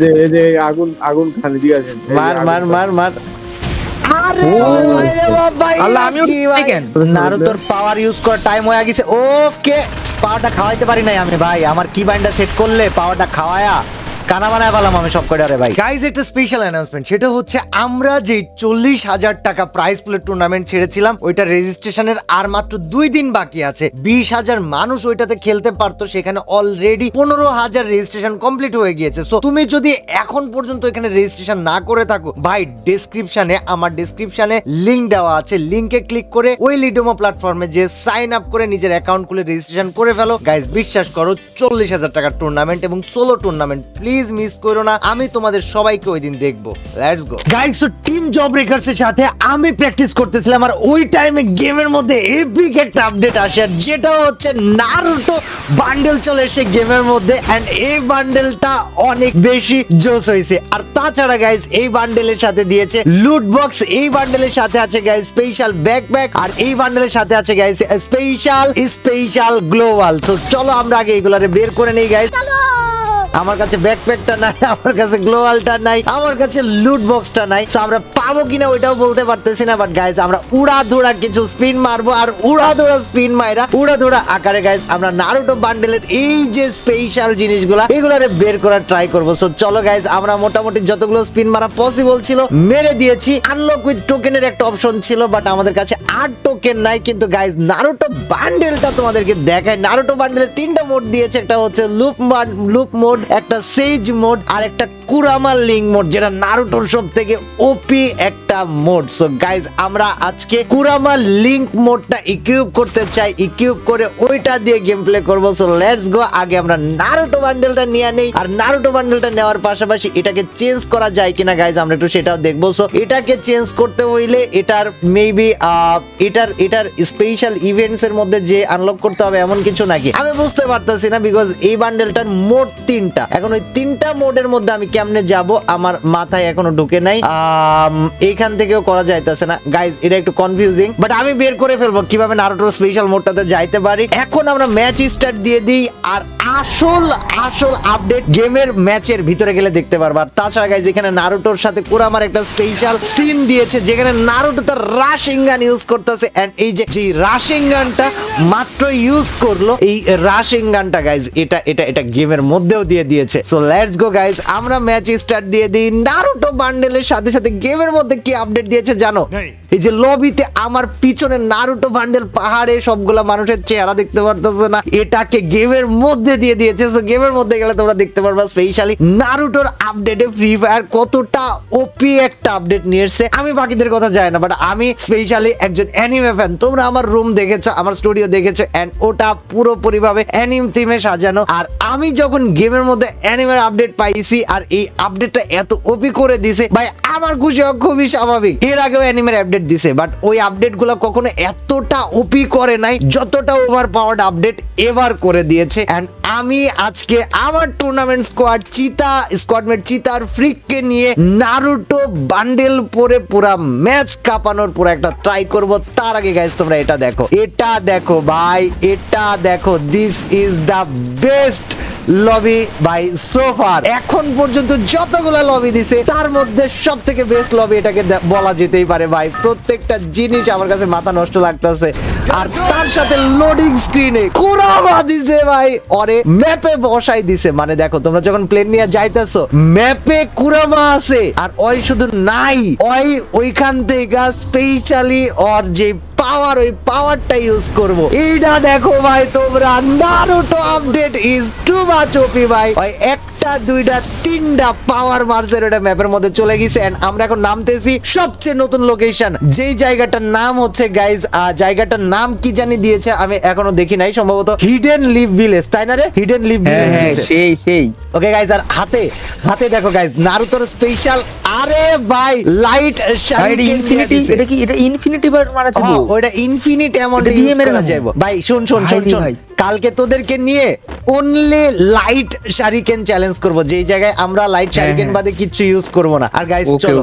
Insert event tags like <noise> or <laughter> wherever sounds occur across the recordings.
যে এই যে আগুন আগুন খালি দিয়ে আছেন মার মার মার মার। আরে ও, আরে বাবা, আল্লাহ, আমিও কি ভাই? দেখেন। নারুতোর পাওয়ার ইউজ করার টাইম হয়ে গেছে। ওকে পাওয়ারটা খাওয়াইতে পারি নাই আমি ভাই। আমার কি বাইন্ডা সেট করলে পাওয়ারটা খাওয়ায়া কানা বানায় পেলাম আমি সব কয়টারে ভাই। গাইজ একটা স্পেশাল অ্যানাউন্সমেন্ট সেটা হচ্ছে আমরা যে চল্লিশ হাজার টাকা প্রাইস প্লেট টুর্নামেন্ট ছেড়েছিলাম, ওইটা রেজিস্ট্রেশনের আর মাত্র দুই দিন বাকি আছে। বিশ হাজার মানুষ ওইটাতে খেলতে পারতো, সেখানে অলরেডি পনেরো হাজার রেজিস্ট্রেশন কমপ্লিট হয়ে গিয়েছে। সো তুমি যদি এখন পর্যন্ত এখানে রেজিস্ট্রেশন না করে থাকো, ভাই ডেসক্রিপশনে আমার ডেসক্রিপশনে লিংক দেওয়া আছে। লিংকে ক্লিক করে ওই লিডোমো প্ল্যাটফর্মে যে সাইন আপ করে নিজের অ্যাকাউন্ট খুলে রেজিস্ট্রেশন করে ফেলো। গাইজ বিশ্বাস করো, চল্লিশ হাজার টাকার টুর্নামেন্ট এবং সোলো টুর্নামেন্ট প্লিজ মিস করো না আমি তোমাদের সবাইকে ওই দিন দেখব। Let's go guys so team job wreckers এর সাথে আমি প্র্যাকটিস করতেছিলাম আর ওই টাইমে গেমের মধ্যে এপিক একটা আপডেট আসে আর যেটা হচ্ছে নারুটো বান্ডেল চলে এসে গেমের মধ্যে এন্ড এই বান্ডেলটা অনেক বেশি জোস হয়েছে। আর তাছাড়া গাইস এই বান্ডেলের সাথে দিয়েছে লুট বক্স এই বান্ডেলের সাথে আছে গাইজ স্পেশাল ব্যাকপ্যাক আর এই বান্ডেলের সাথে আছে guys special special global so চলো আমরা আগে এগুলারে বের করে নেই গাইজ আমার কাছে ব্যাকপ্যাকটা <laughs> নাই, আমার কাছে গ্লোবালটা নাই, আমার কাছে লুট বক্সটা নাই। সো আমরা পাবো কিনা ওইটাও বলতে পারতেছি না বাট গাইজ আমরা উড়া ধুরা কিছু স্পিন মারবো আর উড়া ধুরা স্পিন মাইরা উড়া ধুরা আকারে গাইজ আমরা নারুটো বান্ডেলের এই যে স্পেশাল জিনিসগুলা, এগুলারে বের করার ট্রাই করব। সো চলো গাইজ আমরা মোটামুটি যতগুলো স্পিন মারা পসিবল ছিল, মেরে দিয়েছি। আনলক উইথ টোকেনের একটা অপশন ছিল বাট আমাদের কাছে আট টোকেন নাই। কিন্তু গাইজ নারুটো বান্ডেলটা তোমাদেরকে দেখায় নারুটো বান্ডেলের তিনটা মোড দিয়েছে, একটা হচ্ছে লুপ লুপ মোড একটা সেজ মোড আর একটা কুরামা লিঙ্ক মোড যেটা নারুটোর সব থেকে ওপি X একটা মোড সো গাইজ আমরা আজকে কুরামা লিঙ্ক মোডটা ইকুইপ করতে চাই। ইকুইপ করে ওইটা দিয়ে গেম প্লে করব। সো লেটস গো আগে আমরা নারুটো বান্ডেলটা নিয়ে নেই। আর নারুটো বান্ডেলটা নেওয়ার পাশাপাশি এটাকে চেঞ্জ করা যায় কিনা গাইজ আমরা একটু সেটাও দেখব। সো এটাকে চেঞ্জ করতে হইলে এটার মেবি এটার এটার স্পেশাল ইভেন্টস এর মধ্যে যে আনলক করতে হবে এমন কিছু নাকি? আমি বুঝতে পারতেছি না বিকজ এই বান্ডেলটার মোড তিনটা। এখন ওই তিনটা মোডের মধ্যে আমি কেমনে যাব? আমার মাথায় এখনও ঢুকে নাই। আম, এইখান থেকেও করা যাইতেছে না। গাইজ এটা একটু কনফিউজিং বাট আমি বের করে ফেলব কীভাবে নারুটোর স্পেশাল মোডটাতে যাইতে পারি। এখন আমরা ম্যাচ স্টার্ট দিয়ে দিই আর আসল আসল আপডেট গেমের ম্যাচের ভিতরে গেলে দেখতে পারবা। তাছাড়া গাইজ এখানে নারুটোর সাথে কুরামার একটা স্পেশাল সিন দিয়েছে যেখানে নারুটো তার রাশিং গান ইউজ করতেছে। এন্ড এই যে যে রাশিং গানটা মাত্র ইউজ করল এই রাশিং গানটা গাইজ এটা এটা এটা গেমের মধ্যেও দিয়ে দিয়েছে। সো লেটস গো গাইজ আমরা ম্যাচ স্টার্ট দিয়ে দিই নারুটো বান্ডেলের সাথে সাথে গেমের মধ্যে কি আপডেট দিয়েছে জানো? এই যে লবিতে আমার পিছনে নারুটো বান্ডেল পাহাড়ে সবগুলা মানুষের চেহারা দেখতে পারতেছে না। এটাকে গেমের মধ্যে দিয়ে দিয়েছে। সো গেমের মধ্যে গেলে তোমরা দেখতে পারবা স্পেশালি নারুটোর আপডেটে ফ্রি ফায়ার কতটা ওপি একটা আপডেট নিয়ে এসছে। আমি বাকিদের কথা জানি না বাট আমি স্পেশালি একজন অ্যানিমে ফ্যান তোমরা আমার রুম দেখেছ আমার স্টুডিও দেখেছ এন্ড ওটা পুরোপুরি ভাবে অ্যানিম থিমে সাজানো। আর আমি যখন গেমের মধ্যে অ্যানিমের আপডেট পাইছি আর এই আপডেটটা এত ওপি করে দিছে ভাই আমার খুশি হওয়া খুবই স্বাভাবিক। এর আগেও অ্যানিমের আপডেট দিছে বাট ওই আপডেটগুলো কখনো এতটা ওপি করে নাই, যতটা ওভার পাওয়ার আপডেট এবার করে দিয়েছে এন্ড আমি আজকে আমার টুর্নামেন্ট স্কোয়াড চিতা স্কোয়াডমেট চিতার ফ্রিককে নিয়ে নারুটো বান্ডেল পরে পুরা ম্যাচ কাঁপানোর পুরো একটা ট্রাই করব। তার আগে গাইজ তোমরা এটা দেখো। এটা দেখো ভাই, এটা দেখো। This is the best lobby by so far এখন পর্যন্ত যতগুলা লবি দিছে, তার মধ্যে সব থেকে বেস্ট লবি এটাকে বলা যেতেই পারে ভাই। প্রত্যেকটা জিনিস আমার কাছে মাথা নষ্ট লাগতেছে। আর তার সাথে লোডিং স্ক্রিনে কুরামা দিছে ভাই। অরে ম্যাপে বসাই দিছে। মানে দেখো, তোমরা যখন প্লেন নিয়ে যাইতেছো ম্যাপে কুরামা আছে। আর ওই শুধু নাই, ওই ওইখান থেকে স্পেশালি ওর যে পাওয়ার ওই পাওয়ারটা ইউজ করব। এইটা দেখো ভাই, তোমরা Naruto update is too much OP ভাই। ওই একটা দুইটা তিনটা পাওয়ার মার্সের ওটা ম্যাপের মধ্যে চলে গেছে and আমরা এখন নামতেছি সবচেয়ে নতুন লোকেশন যেই জায়গাটার নাম হচ্ছে গাইজ জায়গাটার নাম কি জানি দিয়েছে আমি এখনও দেখি নাই সম্ভবত হিডেন লিভ ভিলেজ তাই না রে? হিডেন লিভ ভিলেজ সেই সেই। ওকে গাইজ আর হাতে হাতে দেখো গাইজ নারুতোর স্পেশাল আরে ভাই লাইট এটা ইনফিনিটি এটা কি এটা ইনফিনিটি বার তো হ্যাঁ, ওইটা ইনফিনিট অ্যামাউন্ট ইউজ করা। যাইব। ভাই শুন শুন শুন শুন। ভাই। কালকে তোদেরকে নিয়ে অনলি লাইট শারিকেন চ্যালেঞ্জ করব। যেই জায়গায় আমরা লাইট শারিকেন হ্যাঁ। বাদে কিছু ইউজ করব না। আর গাইস চলো।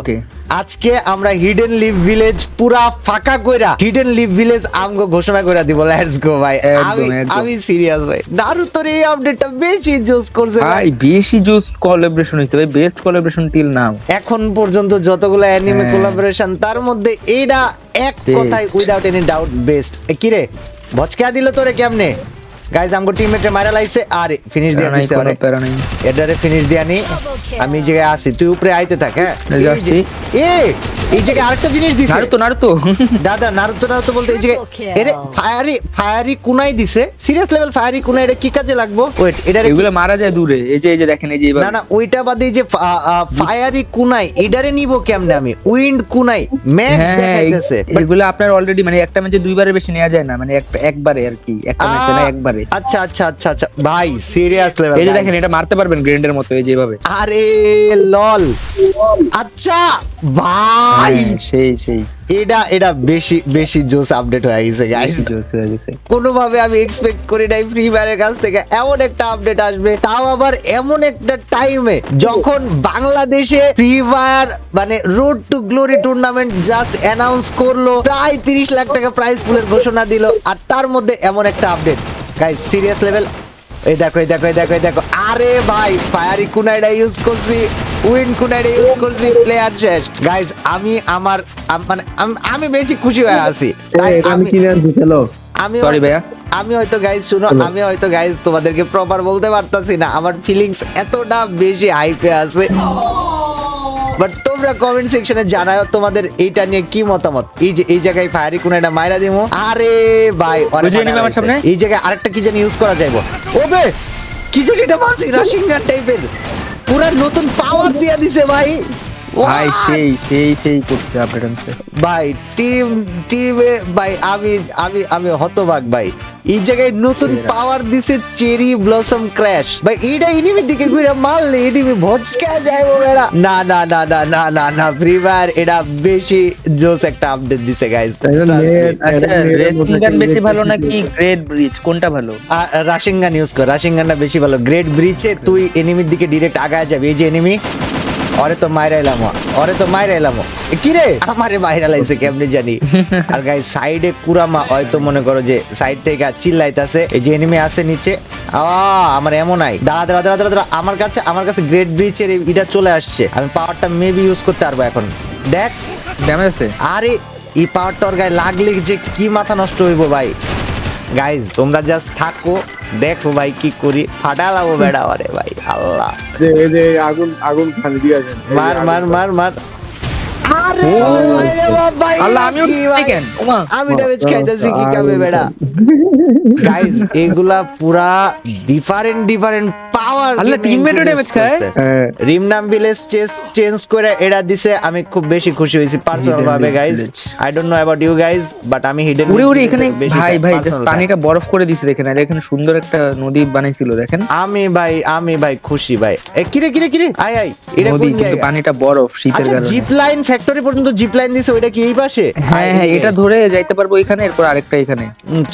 আজকে আমরা হিডেন লিভ ভিলেজ পুরা ফাঁকা কইরা হিডেন লিভ ভিলেজ আমগো ঘোষণা কইরা দিব। লেটস গো ভাই। আমি আমি সিরিয়াস ভাই। নারুতোর এই আপডেটটা বেশি জোস করছে ভাই। বেশি জুস কোলাবরেশন হইছে ভাই। বেস্ট কোলাবরেশন টিল নাও এখন পর্যন্ত যতগুলো অ্যানিমে হ্যাঁ। কোলাবোরেশন তার মধ্যে এইটা এক. কথায় উইদাউট এনি ডাউট বেস্ট কি রে ভচকা দিল তোরে কেমনে? গাইজ আমগো টিমমেটে মারা লাইছে আরে ফিনিশ দিয়ে দিছে আরে এটারে ফিনিশ দিয়ে আনি আমি জায়গায় আসি তুই উপরে আইতে থাক হ্যাঁ এই এই এ জায়গায় আরেকটা জিনিস দিছে নারুতো নারুতো দাদা নারুতো নারুতো বলতে এই জায়গায় এরে ফায়ারি ফায়ারি কুনাই দিছে সিরিয়াস লেভেল ফায়ারি কুনাই এটা কি কাজে লাগবো ওয়েট এটারে কি- এগুলো মারা যায় দূরে এই যে এই যে দেখেন এই যে না না ওইটা বাদে এই যে ফায়ারি কোনাই এটারে নিব কেমনে আমি উইন্ড কুনাই ম্যাক্স দেখাইতেছে এগুলো আপনার অলরেডি মানে একটা ম্যাচে দুইবারের বেশি নেওয়া যায় না মানে একবারে আর কি একটা ম্যাচে না একবারে আচ্ছা আচ্ছা আচ্ছা আচ্ছা। ভাই সিরিয়াস লেভেল এই যে দেখেন এটা মারতে পারবেন গ্রেন্ডের মতো এই যেভাবে। আরে লল আচ্ছা ভাই। হ্যাঁ, সেই সেই। এটা এটা বেশি বেশি জোস আপডেট হয়ে গেছে গাইস জোস হয়ে গেছে। কোনোভাবে আমি এক্সপেক্ট করি নাই ফ্রি ফায়ারের কাছ থেকে। এমন একটা আপডেট আসবে। তাও আবার এমন একটা টাইমে যখন বাংলাদেশে ফ্রি ফায়ার মানে road to glory tournament just announce করল প্রায় তিরিশ লাখ টাকা প্রাইজ পুলের ঘোষণা দিল আর তার মধ্যে এমন একটা আপডেট গাইস সিরিয়াস লেভেল এই দেখো এই দেখো এই দেখো এই দেখো। আরে ভাই ফায়ারি কুনাইডা ইউজ করছি উইন কুনাইডা ইউজ করছি প্লেয়ার শেষ গাইস আমি আমার মানে আমি বেশি খুশি হয়ে আছি। তাই আমি আমি কিনে আনছি চলো। আমি Sorry হয়তো- ভাইয়া। আমি হয়তো গাইজ শুনো আমি হয়তো গাইজ তোমাদেরকে প্রপার বলতে পারতাছি না। আমার ফিলিংস এতটা বেশি হাইপে আছে। বাট তোমরা কমেন্ট সেকশনে জানাও তোমাদের এইটা নিয়ে কি মতামত? এই যে এই জায়গায় ফায়ারি কোন একটা মাইরা দিমু। আরে ভাই। এই জায়গায় আরেকটা কি জানি ইউজ করা যাইবো ওবে কি জানি এটা মারছি রাশিং গান টাইপের পুরা নতুন পাওয়ার দিয়া দিছে ভাই। ভাই সেই সেই সেই করছে আপডেট ভাই টিম টিমে ভাই আমি আমি আমি হতবাক ভাই। এই জায়গায় নতুন পাওয়ার দিছে চেরি ব্লসম ক্র্যাশ ভাই এইটা এনিমি দিকে ঘুরে মারলে এনিমি ভচকা যায় ওরা না না না না না না না ফ্রি ফায়ার এটা বেশি জোস একটা আপডেট দিছে গাইস আচ্ছা এটা রেসিং গান বেশি ভালো নাকি গ্রেট ব্রিজ কোনটা ভালো? রাশিং গান ইউজ কর রাশিং গানটা বেশি ভালো। গ্রেট ব্রিচে তুই এনিমির দিকে ডিরেক্ট আগায় যাবি এই যে এনিমি অরে তো মাইরা এলাম অরে তো মাইরা এলাম। কি রে? আমারে মাইরা লাইছে কেমনে জানি। আর গাই সাইডে কুরামা হয়তো মনে করো যে সাইড থেকে চিল্লাইতাছে। এই যে এনিমি আছে নিচে। আ আমার এমন নাই। দাঁড়া দাঁড়া দাঁড়া দাঁড়া দাঁড়া। আমার কাছে আমার কাছে গ্রেট ব্রিচের এটা চলে আসছে। আমি পাওয়ারটা মেবি ইউজ করতে পারব এখন। দেখ। ড্যামেজ আছে? আরে এই পাওয়ারটা ওর গায়ে লাগলে যে কি মাথা নষ্ট হইব ভাই। গাইজ তোমরা জাস্ট থাকো দেখো ভাই কি করি। ফাটালাবো বেড়া আরে ভাই আল্লাহ। যে যে আগুন আগুন খালি দিয়েছেন মার মার মার মার। <laughs> এগুলা পুরা ডিফারেন্ট ডিফারেন্ট পাওয়ার আল্লাহ, teammate ও damage খায়? হ্যাঁ, রিমনাম ভিলেজ চেঞ্জ করে এটা দিছে আমি খুব বেশি খুশি হয়েছি। পার্সোনাল ভাবে Village। I don't know about you guys but আমি হিডেন উড়ে উড়ে এখানে ভাই ভাই জাস্ট পানিটা বরফ করে দিছে দেখেন আর এখানে সুন্দর একটা নদী বানাইছিল দেখেন। আমি ভাই আমি ভাই খুশি ভাই। এ কিরে কিরে কিরে? আয় আয় এটা নদী কোন কিন্তু পানিটা বরফ শীতের আচ্ছা কারণে। জিপ লাইন ফ্যাক্টরি পর্যন্ত জিপ লাইন দিছে ওইটা কি এই পাশে? হ্যাঁ হ্যাঁ এটা ধরে যাইতে পারব এখানে এরপর আরেকটা এখানে।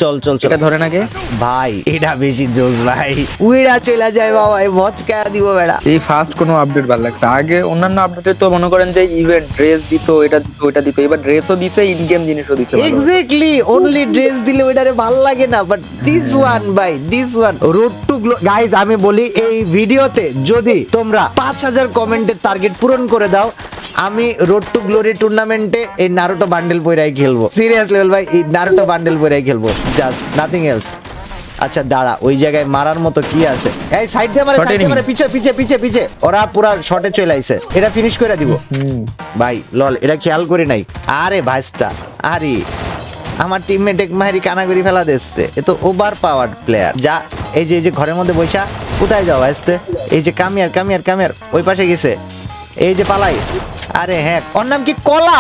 চল চল চল। এটা ধরে নাকি ভাই এটা বেশি জোস ভাই। উইরা চলে যায় বাবা এই দিব বেড়া। এই ফার্স্ট কোনো আপডেট ভালো লাগছে আগে অন্যান্য আপডেটে তো মনে করেন যে ইভেন্ট ড্রেস দিত এটা দিত ওটা দিত। এবার ড্রেসও দিছে ইন গেম জিনিসও দিছে এক্স্যাক্টলি অনলি ড্রেস দিলে ওইটারে ভালো লাগে না বাট দিস ওয়ান ভাই this one road to guys আমি বলি এই ভিডিওতে যদি তোমরা পাঁচ হাজার কমেন্টের টার্গেট পূরণ করে দাও আমি রোড টু গ্লোরি টুর্নামেন্টে এই নারুটো বান্ডেল বইরাই খেলব। সিরিয়াস লেভেল ভাই এই নারুটো বান্ডেল বইরাই খেলব। জাস্ট নাথিং এলস আচ্ছা দাঁড়া ওই জায়গায় মারার মতো কি আছে? এই সাইড দিয়ে মারে সাইড দিয়ে মারে পিছে পিছে পিছে পিছে। ওরা পুরা শটে চলে আইছে। এটা ফিনিশ করে দিব। হুম। ভাই লল এটা খেয়াল করি নাই। আরে ভাইস্তা আরে। আমার টিমমেট এক মাহারি কানাগরি ফেলা দিচ্ছে এ তো ওভার পাওয়ার প্লেয়ার যা এই যে এই যে ঘরের মধ্যে বইসা কোথায় যাও ভাইস্তে? এই যে কামিয়ার কামিয়ার কামিয়ার ওই পাশে গেছে। এই যে পালাই। আরে হ্যাঁ ওর নাম কি কলা?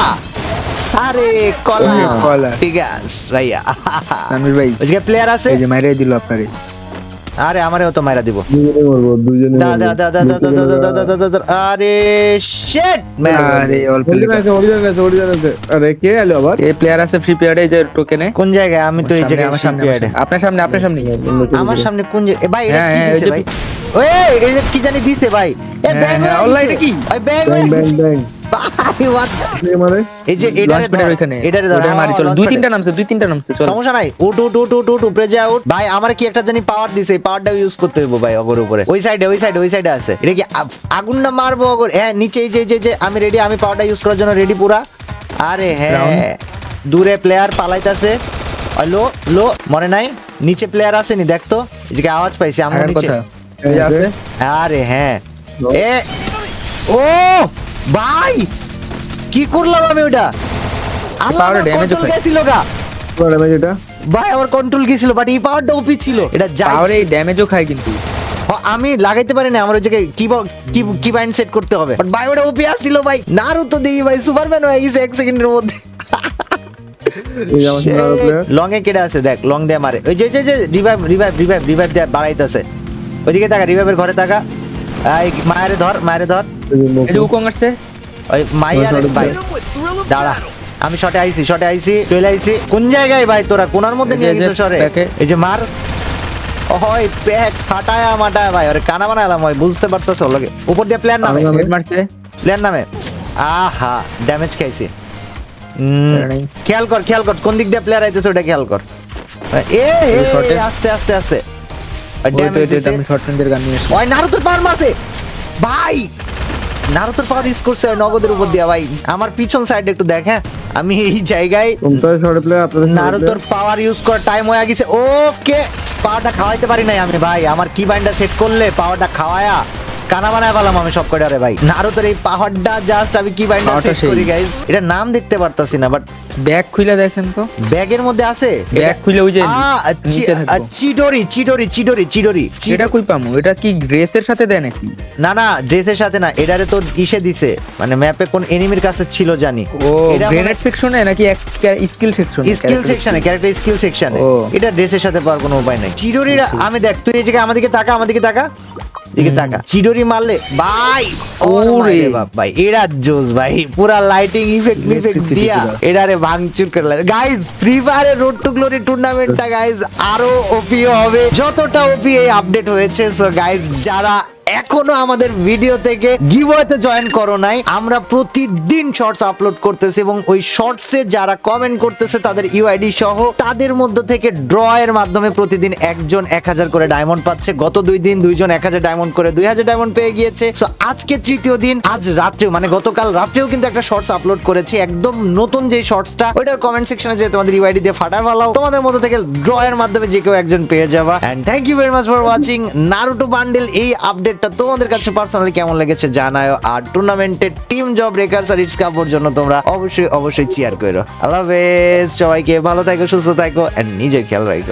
আরে কলা। কলা। ঠিক আছে ভাইয়া। আমির ভাই। আজকে প্লেয়ার আছে? এই যে মাইরে দিল আপনারে। আরে আমারেও তো মাইরা দিব। আরে শিট আরে অল্প আরে কে আলো আবার? এই প্লেয়ার আছে ফ্রি পিরিয়ডে যে টোকেনে কোন জায়গায়? আমি তো এই জায়গায় আমার সামনে আপনার সামনে আপনার সামনে। আমার সামনে কোন জায়গায়? ভাই এটা হ্যাঁ, কি হ্যাঁ, দিছে ভাই? ওই এটা কি জানি দিছে ভাই। এ ব্যাং অনলাইনে হ্যাঁ, কি? ব্যাং ব্যাং ব্যাং গেছে। ব্যাং what? the- কে এই যে এটারে ধর, ওইখানে ধর, মারি দুই তিনটা নামছে দুই তিনটা নামছে চলো। সমস্যা নাই। উঠ উঠ উঠ উঠ উঠ উপরে যা উঠ। ভাই আমার কি একটা জানি পাওয়ার দিছে পাওয়ারটা ইউজ করতে হবে ভাই অগর উপরে। ওই সাইডে ওই সাইডে ওই সাইডে আছে। এটা কি আগুন না মারবো অগর? হ্যাঁ নিচে এই যে যে- আমি রেডি আমি পাওয়ারটা ইউজ করার জন্য রেডি পুরা। আরে হ্যাঁ। দূরে প্লেয়ার পালাইতাছে। লো লো মনে নাই? নিচে প্লেয়ার আছে নি দেখতো এই যে আওয়াজ পাইছি আমরা নিচে। আরে হ্যাঁ। এ ও ভাই! কি করলাম আমি ওটা? খায়। গেছিল গা। পুরো ড্যামেজ এটা? ভাই আমার কন্ট্রোল গেছিল বাট এই পাওয়ারটা ওপি ছিল। এটা পাওয়ারে এই ড্যামেজও খায় কিন্তু। আমি লাগাইতে পারি না আমার ওই জায়গায় কি কি কি বাইন্ড সেট করতে হবে। বাট ভাই ওটা ওপি আসছিল ভাই। নারুতো দেই ভাই সুপারম্যান হয়ে গেছে এক সেকেন্ডের মধ্যে। যে লং এ কেটে আছে দেখ লং দিয়ে মারে। ওই যে যে যে রিভাইভ রিভাইভ রিভাইভ রিভাইভ দিয়ে বাড়াইতেছে। ওইদিকে তাকা রিভাইভের ঘরে তাকা। মায়েরে ধর মায়ের ধর। যে এই যে উকং আসছে। ওই ভাই। দাঁড়া আমি শটে আইছি শটে আইছি চলে আইছি। কোন জায়গায় ভাই তোরা? কোনার মধ্যে নিয়ে গেছিস শরে এই যে মার। ওই প্যাক ফাটায়া মাটায়া ভাই আরে কানা বানাইলাম ওই বুঝতে পারতেছ লগে উপর দিয়ে প্ল্যান নামে। মারছে। প্ল্যান নামে? আহা ড্যামেজ খাইছি। খেয়াল কর খেয়াল কর কোন দিক দিয়ে প্লেয়ার আইতেছে ওটা খেয়াল কর। এ। আস্তে আস্তে আস্তে। ড্যামেজ এসেছি। ওই নারুতোর পাওয়ার মারছে ভাই নারুতোর পাওয়ার ইউজ করছে নগদের উপর দিয়া ভাই। আমার পিছন সাইড একটু দেখ হ্যাঁ? আমি এই জায়গায় নারুতোর পাওয়ার ইউজ করার টাইম হয়ে গেছে। ওকে পাওয়ারটা খাওয়াইতে পারি নাই আমি ভাই। আমার কি বাইন্ডা সেট করলে পাওয়ারটা খাওয়ায়া কানা বানায় পেলাম আমি সব কটারে ভাই। নারুতোর এই পাওয়ারটা জাস্ট আমি কি বাইন্ডটা পাওয়ারটা সেট করি গাইস এটা নাম দেখতে পারতাছি না বাট ব্যাগ খুলে দেখেন তো। ব্যাগের মধ্যে আছে? ব্যাগ খুলে ওই যে নিচে আ, থাকব। চিডোরি চিডোরি চিডোরি। এটা কই পামু? এটা কি ড্রেসের সাথে দেয় নাকি? না না ড্রেসের সাথে না। এটারে তো ইসে দিছে। মানে ম্যাপে কোন এনিমির কাছে ছিল জানি। ও এটা গ্রেনেড সেকশনে নাকি এক স্কিল সেকশনে স্কিল সেকশনে ক্যারেক্টার স্কিল সেকশনে এটা ড্রেসের সাথে পাওয়ার কোনো উপায় নাই। চিডোরিরা আমি দেখ তুই এই জায়গায় আমাদেরকে তাকা আমাদিকে তাকা। দিকে তাকা। চিডোরি মারলে ভাই ওরে ভাই এরা জোস ভাই পুরা লাইটিং ইফেক্ট ইফেক্ট দিয়া এরা রে ভাঙচুর করে গাইস ফ্রি ফায়ারের রোড টু গ্লোরি টুর্নামেন্টটা গাইস আরও ওপি হবে। যতটা ওপি এই আপডেট হয়েছে সো গাইস যারা এখনও আমাদের ভিডিও থেকে গিভওয়েতে জয়েন করো নাই। আমরা প্রতিদিন শর্টস আপলোড করতেছি এবং ওই শর্টসে যারা কমেন্ট করতেছে, তাদের ইউআইডি সহ তাদের মধ্য থেকে ড্র এর মাধ্যমে প্রতিদিন একজন এক হাজার করে ডায়মন্ড পাচ্ছে। গত দুই দিন দুইজন এক হাজার ডায়মন্ড করে দুই হাজার ডায়মন্ড পেয়ে গিয়েছে। সো আজকে তৃতীয় দিন, আজ রাত্রেও মানে গতকাল রাত্রেও কিন্তু একটা শর্টস আপলোড করেছি। একদম নতুন যে শর্টসটা ওইটার কমেন্ট সেকশনে যে তোমাদের ইউআইডি দিয়ে ফাটায় ফেলাও। তোমাদের মধ্যে থেকে ড্র এর মাধ্যমে যে কেউ একজন পেয়ে যাবা। And thank you very much for watching Naruto bundle এই আপডেটটা তোমাদের কাছে পার্সোনালি কেমন লেগেছে জানায়। আর টুর্নামেন্টের টিম জব রেকার্স আর ইটস কাপের জন্য তোমরা অবশ্যই অবশ্যই চেয়ার করো। আল্লাহ সবাইকে ভালো থাকো, সুস্থ থাকো অ্যান্ড নিজের খেয়াল রাখো।